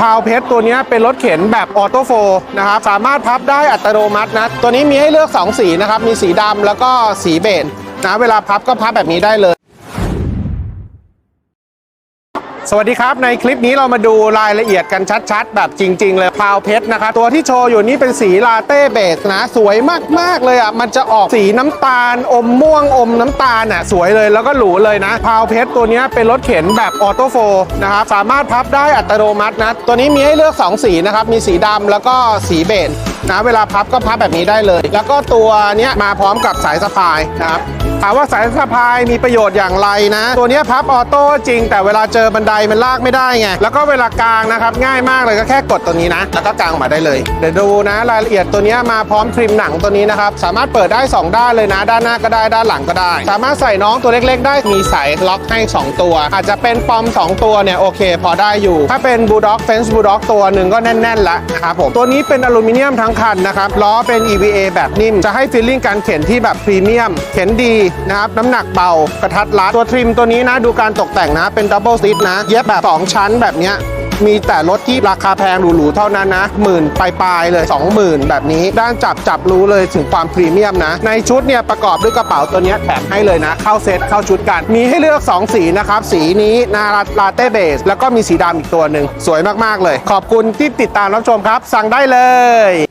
พาวเพชรตัวนี้เป็นรถเข็นแบบออโต้โฟนะครับ สามารถพับได้อัตโนมัตินะ ตัวนี้มีให้เลือก 2 สีนะครับ มีสีดำแล้วก็สีเบจนะ เวลาพับก็พับแบบนี้ได้เลย สวัสดีครับ ในคลิปนี้เรามาดูรายละเอียดกันชัดๆ แบบจริง ๆ เลยพาวเพชรนะครับตัวที่โชว์อยู่นี่เป็นสีลาเต้เบสนะ สวยมากๆเลยอะมันจะออกสีน้ำตาล อมม่วงอมน้ำตาลอะสวยเลยแล้วก็หรูเลยนะพาวเพชรตัวนี้เป็นรถเข็นแบบออโต้โฟนะครับสามารถพับได้อัตโนมัตินะ ตัวนี้มีให้เลือก 2 สีนะครับ มีสีดำแล้วก็สีเบจนะเวลาพับก็พับแบบนี้ได้เลย แล้วก็ตัวนี้มาพร้อมกับสายสะพายนะครับ ถามว่าสายสะพายมีประโยชน์อย่างไรนะ ตัวนี้พับออโต้จริง แต่เวลาเจอบันไดมันลากไม่ได้ไง แล้วก็เวลากลางนะครับ ง่ายมากเลยก็แค่กดตัวนี้นะ แล้วก็กลางออกมาได้เลย เดี๋ยวดูนะ รายละเอียดตัวนี้มาพร้อมทริมหนังตัวนี้นะครับ สามารถเปิดได้ 2 ด้านเลยนะ ด้านหน้าก็ได้ด้านหลังก็ได้ สามารถใส่น้องตัวเล็ก ๆ ได้มีสายล็อกให้ 2 ตัว อาจจะเป็นปอม 2 ตัวเนี่ยโอเค พอได้อยู่ ถ้าเป็นบูลด็อกเฟนส์บูลด็อกตัวหนึ่งก็แน่นๆละนะครับผมตัวนี้เป็นอลูมิเนียมทั้งคันนะครับล้อเป็น EVA แบบนิ่มจะให้ฟีลลิ่งการเข็นที่แบบพรีเมียมเข็นดีนะครับน้ำหนักเบากระทัดรัดตัวทริมตัวนี้นะ ดูการตกแต่งนะ เป็นดับเบิลซิทนะ เย็บแบบ 2 ชั้นแบบเนี้ยมีแต่รถที่ราคาแพงหรูๆเท่านั้นนะหมื่นปลายๆเลย 20,000 แบบนี้ ด้านจับจับรู้เลยถึงความพรีเมียมนะ ในชุดเนี่ยประกอบด้วยกระเป๋าตัวนี้แถมให้เลยนะ เข้าเซตเข้าชุดกัน มีให้เลือก 2 สีนะครับ สีนี้นาลาเต้เบส แล้วก็มีสีดำอีกตัวหนึ่ง สวยมากๆเลย ขอบคุณที่ติดตามรับชมครับ สั่งได้เลย